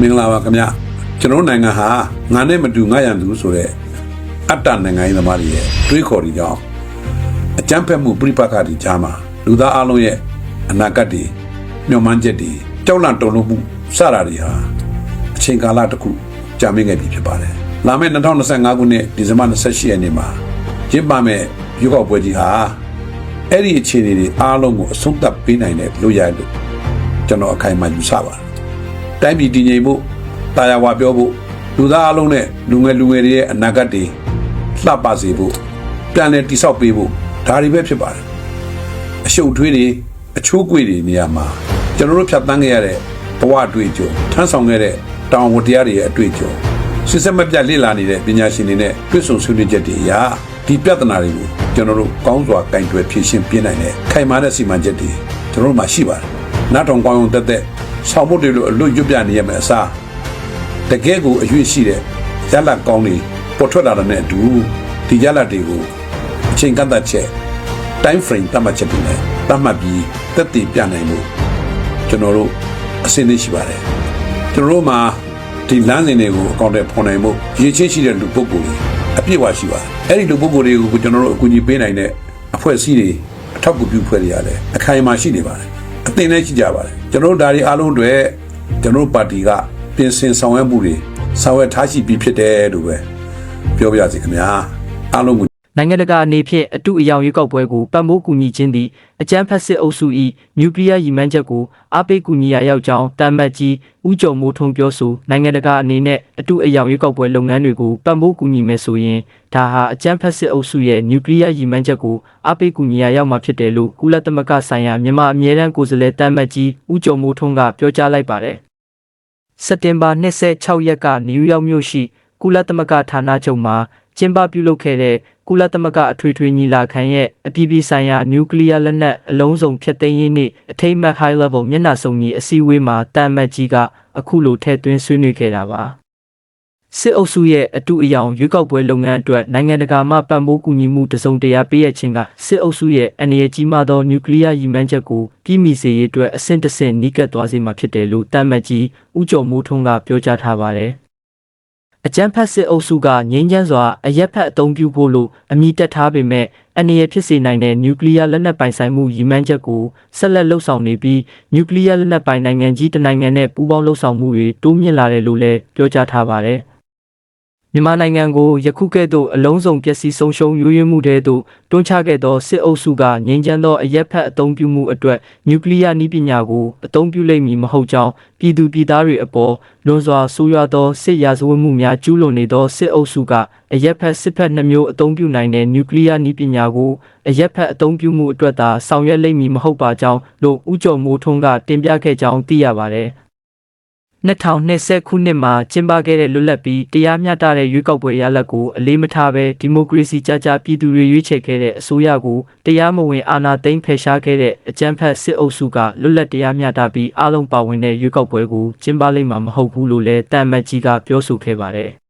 မင်္ဂလာပါခင်ဗျကျွန်တော်တို့နိုင်ငံဟာငါနဲ့မတူငါရန်သူဆိုတဲ့အတ္တနိုင်ငံရေးသမားတွေရဲ့တွေးခေါ်တွေကြောင့်အကြမ်းဖက်မှုပြိပက္ခတွေကြားမှာလူသားအလုံးရဲ့အနာဂတ်တွေမျှော်မှန်းချက်တွေကြောက်လန့်တုန်လှုပ်မှုစတာတွေဟာအချိန်ကာလတစ်ခုကြာမြင့်ခဲ့ပြီဖြစ်ပါတယ်လာမယ့်2025ခုနှစ်ဒီဇင်ဘာ28ရက်နေ့မှာကျင်းပမယ့်ရွေးကောက်ပွဲကြီးဟာအဲ့ဒီအခြေအနေတွေအားလုံးကိုအဆုံးသတ်ပေးနိုင်တဲ့လို့ရလို့ကျွန်တော်အခိုင်အမာယူဆပါတယ် တိုင်းပြည်တည်ငြိမ်ဖို့တာယာဝါပြောဖို့လူသားအလုံးနဲ့လူငယ်လူငယ်တွေရဲ့အနာဂတ်တွေလှပစေဖို့ပြန်လည်တိဆောက်ပေးဖို့ဒါတွေပဲဖြစ်ပါတယ်အရှုပ်ထွေးတွေအချိုးကွေတွေနေရာမှာကျွန်တော်တို့ဖြတ်သန်းခဲ့ရတဲ့ဘဝအတွေ့အကြုံထမ်းဆောင်ခဲ့တဲ့တောင်ဝတရားတွေရဲ့အတွေ့အကြုံစစ်စက်မပြတ်လေ့လာနေတဲ့ပညာရှင်တွေနဲ့တွေ့ဆုံဆွေးနွေးချက်တွေအရာဒီပြဿနာတွေကိုကျွန်တော်တို့ကောင်းစွာကင်တွယ်ဖြေရှင်းပြနိုင်တဲ့ခိုင်မာတဲ့စီမံချက်တွေကျွန်တော်တို့မှာရှိပါတယ်။နောက်တောင်ကောင်းအောင်တက်တဲ့ ဆောင်ဖို့တွေလို့အလွတ်ရွတ်ပြနေရမယ်အစားတကယ်ကိုအရွေ့ရှိတဲ့ရလတ်ကောင်းတွေပေါ်ထွက်လာတဲ့အတူဒီရလတ်တွေကိုအချိန်ကန့်သတ်ချက် time frame တတ်မှတ်ချက်တွေနဲ့တတ်မှတ်ပြီးတက်တည်ပြနိုင်မှုကျွန်တော်တို့အစင်းသိရှိပါတယ်ကျွန်တော်တို့မှာဒီလမ်းစဉ်တွေကိုအကောင့်တွေဖော်နိုင်မှုရည်ချင်းရှိတဲ့လူပုဂ္ဂိုလ်တွေအပြည့်အဝရှိပါတယ်အဲ့ဒီလူပုဂ္ဂိုလ်တွေကိုကျွန်တော်တို့အကူအညီပေးနိုင်တဲ့အဖွဲ့အစည်းတွေအထောက်အကူပြုဖွဲ့တွေရတယ်အခိုင်အမာရှိနေပါတယ် အသင်လည်းရှိကြပါတယ်ကျွန်တော်တို့ဒါတွေအားလုံးတွေကျွန်တော်တို့ပါတီကပြင်ဆင်ဆောင်ရွက်မှုတွေဆောင်ရွက်ထားရှိပြီးဖြစ်တယ်လို့ပဲပြောပြရစီခင်ဗျာအားလုံးကို နိုင်ငံတကာအနေဖြင့်အတုအယောင်ရွေးကောက်ပွဲကိုပံ့ပိုးကူညီခြင်းသည်အကြမ်းဖက်စစ်အုပ်စု၏နျူကလ িয়ার ရည်မှန်းချက်ကိုအားပေးကူညီရာရောက်ကြောင်းတမ်မတ်ကြီးဦးကျော်မိုးထွန်းပြောဆိုနိုင်ငံတကာအနေနဲ့အတုအယောင်ရွေးကောက်ပွဲလုပ်ငန်းတွေကိုပံ့ပိုးကူညီမယ်ဆိုရင်ဒါဟာအကြမ်းဖက်စစ်အုပ်စုရဲ့နျူကလ িয়ার ရည်မှန်းချက်ကိုအားပေးကူညီရာရောက်မှာဖြစ်တယ်လို့ကုလသမဂ္ဂဆိုင်ရာမြန်မာအမြဲတမ်းကိုယ်စားလှယ်တမ်မတ်ကြီးဦးကျော်မိုးထွန်းကပြောကြားလိုက်ပါတယ်စက်တင်ဘာ26ရက်ကနယူးယောက်မြို့ရှိကုလသမဂ္ဂဌာနချုပ်မှာ ကျင်းပပြုလုပ်ခဲ့တဲ့ကုလသမဂ္ဂအထွေထွေညီလာခံရဲ့အပြည်ပြည်ဆိုင်ရာနျူကလ িয়ার လက်နက်အလုံးစုံဖျက်သိမ်းရေးနှင့်အထိမ်းအမှတ် high level မျက်နှာစုံညီအစည်းအဝေးမှာတမ်မတ်ကြီးကအခုလိုထည့်သွင်းဆွေးနွေးခဲ့တာပါစစ်အုပ်စုရဲ့အတူအယောင်ရွေးကောက်ပွဲလုပ်ငန်းအတွက်နိုင်ငံတကာမှပံ့ပိုးကူညီမှုတစုံတရာပေးရခြင်းကစစ်အုပ်စုရဲ့အနေအကြီးမားသောနျူကလ িয়ার ရည်မှန်းချက်ကိုပြည်မီစေရေးအတွက်အဆင့်တစ်ဆင့်နီးကပ်သွားစေမှာဖြစ်တယ်လို့တမ်မတ်ကြီးဦးကျော်မိုးထွန်းကပြောကြားထားပါတယ် အကြမ်းဖက်စစ်အုပ်စုကငြိမ်းချမ်းစွာအရက်ဖက်အုံပြုဖို့လို့အမိတက်ထားပေမဲ့အနေရဖြစ်စေနိုင်တဲ့နျူကလ িয়ার လက်နက်ပိုင်ဆိုင်မှုရည်မှန်းချက်ကိုဆက်လက်လှုပ်ဆောင်နေပြီးနျူကလ িয়ার လက်နက်ပိုင်နိုင်ငံကြီးတစ်နိုင်ငံနဲ့ပူးပေါင်းလှုပ်ဆောင်မှုတွေတိုးမြင့်လာတယ်လို့လည်းပြောကြားထားပါတယ်။ မြန်မာနိုင်ငံကိုယခုကဲ့သို့အလုံးစုံပျက်စီးဆုံးရှုံးရွေးမှုတဲ့သို့တွန်းချခဲ့သောစစ်အုပ်စုကငြိမ်းချမ်းသောအရက်ဖက်အုံပြုမှုအတွက်နျူကလ িয়ার နည်းပညာကိုအသုံးပြုလိမ့်မည်မဟုတ်ကြောင်းပြည်သူပြည်သားတွေအပေါ်လွန်စွာဆိုးရွားသောစစ်ရာဇဝတ်မှုများကျူးလွန်နေသောစစ်အုပ်စုကအရက်ဖက်စစ်ဖက်နှမျိုးအသုံးပြုနိုင်တဲ့နျူကလ িয়ার နည်းပညာကိုအရက်ဖက်အသုံးပြုမှုအတွက်သာဆောင်ရွက်လိမ့်မည်မဟုတ်ပါကြောင်းလို့ဦးကျော်မိုးထွန်းကတင်ပြခဲ့ကြောင်းသိရပါတယ်။ 2020ခုနှစ်မှာကျင်းပခဲ့တဲ့လွတ်လပ်ပြီးတရားမျှတတဲ့ရွေးကောက်ပွဲရလဒ်ကိုအလေးမထားဘဲဒီမိုကရေစီကြကြပြည်သူတွေရွေးချယ်ခဲ့တဲ့အစိုးရကိုတရားမဝင်အာဏာသိမ်းဖယ်ရှားခဲ့တဲ့အကြမ်းဖက်စစ်အုပ်စုကလွတ်လပ်တရားမျှတပြီးအားလုံးပါဝင်တဲ့ရွေးကောက်ပွဲကိုကျင်းပလိမ့်မှာမဟုတ်ဘူးလို့လည်းတမ်မတ်ကြီးကပြောဆိုခဲ့ပါတယ်